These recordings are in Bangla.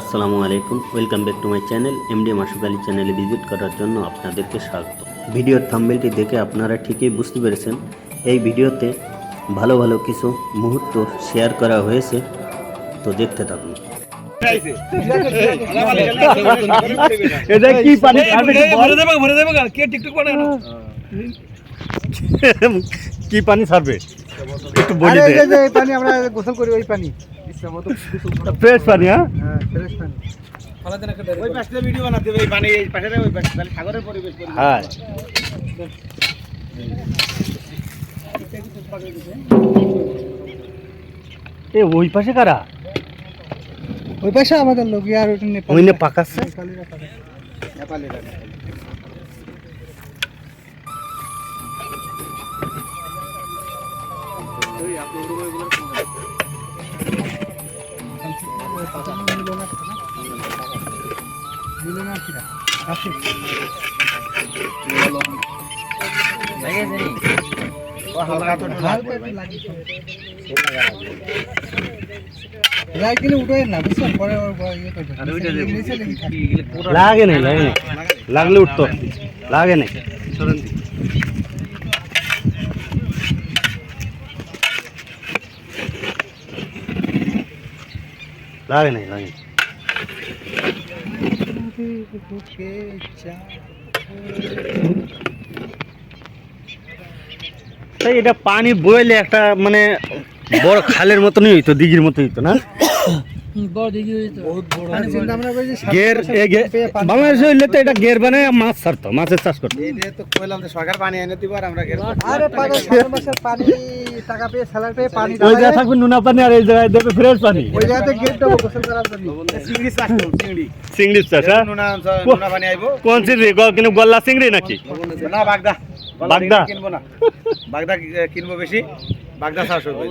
আসসালামু আলাইকুম। ওয়েলকাম টু মাই চ্যানেল চ্যানেলে করার জন্য আপনাদেরকে স্বাগত। ভিডিওর থাম্বেলটি দেখে আপনারা ঠিকই বুঝতে পেরেছেন। এই ভিডিওতে ভালো ভালো কিছু মুহূর্ত শেয়ার করা হয়েছে। তো দেখতে থাকুন। এটা কি পানি? ভরে দেবে ভরে দেবে কে টিকটক করে কি পানি ছাড়বে? একটু বলি দে। পানি আমরা গোসল করি ওই পানি। ফ্রেশ পানি হ্যাঁ? ফ্রেশ পানি। ওই পাশে ভিডিও বানাতে এই পানি এই পাশে ওই পাশে। তাহলে সাগরের পরিবেশ পরিবেশ। হ্যাঁ। এ ওই পাশে কারা? ওই পাশে আমাদের লোক আর ওটা ওই নে পাকাচ্ছে নেপালিরা। ও লেগে থাকে। লাগে নাই লাগে নাই। লাগলে উঠতো। লাগে নাই। লাগে নাই লাগে নাই। তাই এটা পানি বইলে একটা মানে বড় খালের মতনই হইতো দিঘির মতো হইতো না? পানি চিন্তা আমরা করি যে সাত গের মাসের এ গে- পেয়ে পানি- বাংলাদেশে হইলে তো এটা গের বানায় মাছ ছাড়তো মাছের চাষ করতো। এই যে তো কইলাম যে সরকার পানি এনে দিব আর আমরা পানি সাত মাসের পানি টাকা পেয়ে স্যালারি পেয়ে পানি ওই জায়গায় থাকবে নুনা পানি আর এই জায়গায় দেবে ফ্রেশ পানি। ওই জায়গাতে গেট দেবো গোসল করার জন্য। চিংড়ি চাষ চিংড়ি। চিংড়ি চাষ হ্যাঁ? নুনা নুনা পানি আইবো। কোন চিংড়ি? কিন্তু গল্লা চিংড়ি নাকি? না বাগদা। বাগদা? কিনবো না। বাগদা কিনবো বেশি? বাগদা চাষ হবে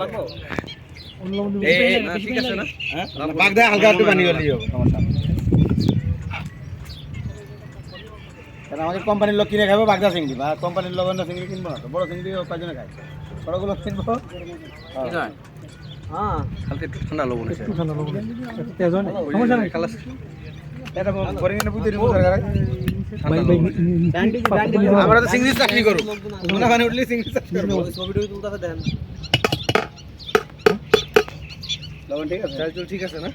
এই এই, ঠিক আছে না? হ্যাঁ? বাগদা হালকা একটু হবে সমস্যা কারণ আমাদের কোম্পানির লোক কিনে খাবে বাগদা চিংড়ি। বা কোম্পানির লোক অন্য চিংড়ি কিনবো না তো বড় চিংড়ি কয়জনে খায়? বড়গুলো কিনবো? হ্যাঁ। হালকা একটু ঠান্ডা লবণ সমস্যা নেই। এটা বুঝতে দিবো সরকার আমরা তো চাকরি করব। উঠলে করব। ছবিটা তুলতে দেন। লবণ ঠিক আছে? চাল ঠিক আছে না?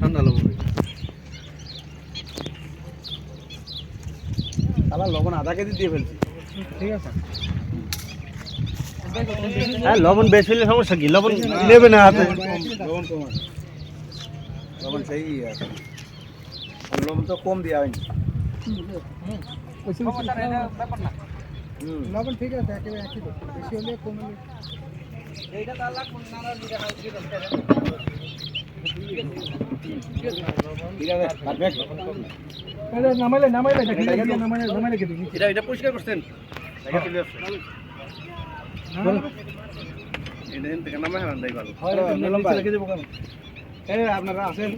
ঠান্ডা লবণ আধা কেজি দিয়ে ফেলছি। ঠিক আছে। হ্যাঁ লবণ বেশি সমস্যা কি? লবণ নেবে না হাতে। লবণ লবণ সেই আছে। লবণ তো কম দেওয়া হয়নি। লবণ ঠিক আছে একেবারে একই বেশি হলে কম হলে ঠিক আছে নামাইলে নামাইলে দেখি নামাইলে নামাইলে এটা এটা পরিষ্কার করছেন দেয়? এই আপনারা আছেন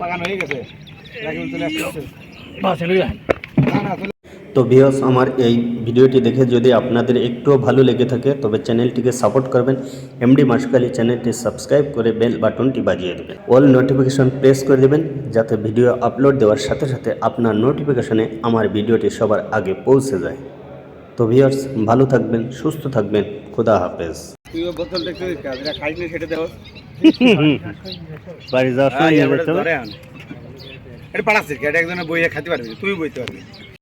পাকান হয়ে গেছে। তো ভিউয়ার্স আমার এই ভিডিওটি দেখে যদি আপনাদের একটুও ভালো লেগে থাকে তবে চ্যানেলটিকে সাপোর্ট করবেন। এমডি মাসুক আলী চ্যানেলটি সাবস্ক্রাইব করে বেল বাটনটি বাজিয়ে দেবেন। অল নোটিফিকেশন প্রেস করে দেবেন যাতে ভিডিও আপলোড দেওয়ার সাথে সাথে আপনার নোটিফিকেশনে আমার ভিডিওটি সবার আগে পৌঁছে যায়। তো ভিউয়ার্স ভালো থাকবেন সুস্থ থাকবেন খুদা হাফেজ। বাড়ি যাওয়ার সময় নিয়ে পাড়া। এটা পাড়াচ্ছে এটা একজনে বইয়ে খাতে পারবে তুমি বইতে পারবি